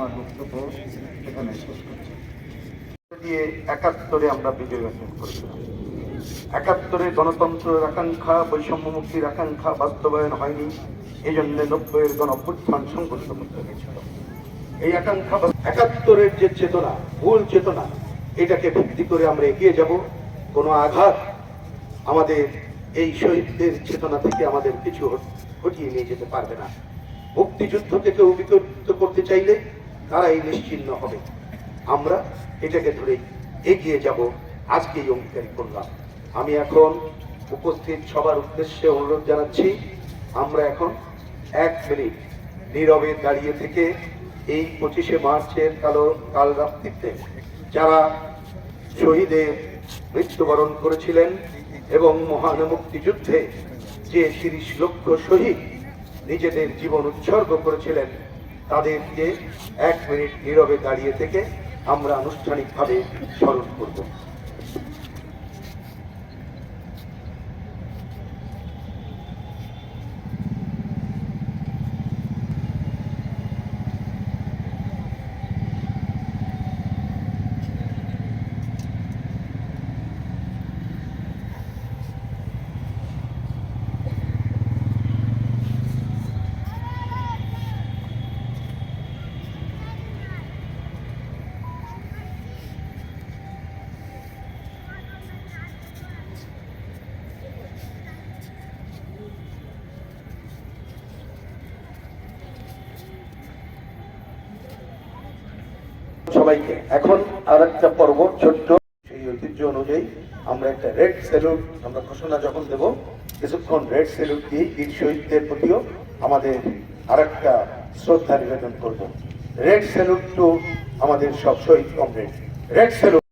আমার বক্তব্য এখানে দিয়ে একাত্তরে আমরা বিজয় অর্জন করেছিলাম। একাত্তরে গণতন্ত্রের আকাঙ্ক্ষা, বৈষম্য মুক্তির আকাঙ্ক্ষা বাস্তবায়ন হয়নি। এই জন্য নব্বইয়ের গণপুত্থান সংঘর্ষ করতে হয়েছিল। এই আকাঙ্ক্ষা একাত্তরের যে চেতনা, ভুল চেতনা, এটাকে ভিত্তি করে আমরা এগিয়ে যাব। কোনো আঘাত আমাদের এই শহীদদের চেতনা থেকে আমাদের কিছু হটিয়ে নিয়ে যেতে পারবে না। মুক্তিযুদ্ধকে কেউ বিকশিত করতে চাইলে তারাই নিশ্চিহ্ন হবে। আমরা এটাকে ধরে এগিয়ে যাব। আজকে এই অঙ্গীকারী করলাম। আমি এখন উপস্থিত সবার উদ্দেশ্যে অনুরোধ জানাচ্ছি, আমরা এখন এক মিনিট নীরবে দাঁড়িয়ে থেকে এই পঁচিশে মার্চের কালো কাল রাত্রিতে যারা শহীদের মৃত্যুবরণ করেছিলেন এবং মহান মুক্তিযুদ্ধে যে তিরিশ লক্ষ শহীদ নিজেদের জীবন উৎসর্গ করেছিলেন তাদেরকে এক মিনিট নীরবে দাঁড়িয়ে থেকে আমরা আনুষ্ঠানিকভাবে স্মরণ করব। সবাইকে। এখন আর একটা পর্ব, ছোট্ট। সেই ঐতিহ্য অনুযায়ী আমরা একটা রেড স্যালুট আমরা ঘোষণা যখন দেব, কিছুক্ষণ রেড স্যালুট দিয়ে বীর শহীদদের প্রতিও আমাদের আর একটা শ্রদ্ধা নিবেদন করব। রেড স্যালুট টু আমাদের সব শহীদ কমরেড। Red salute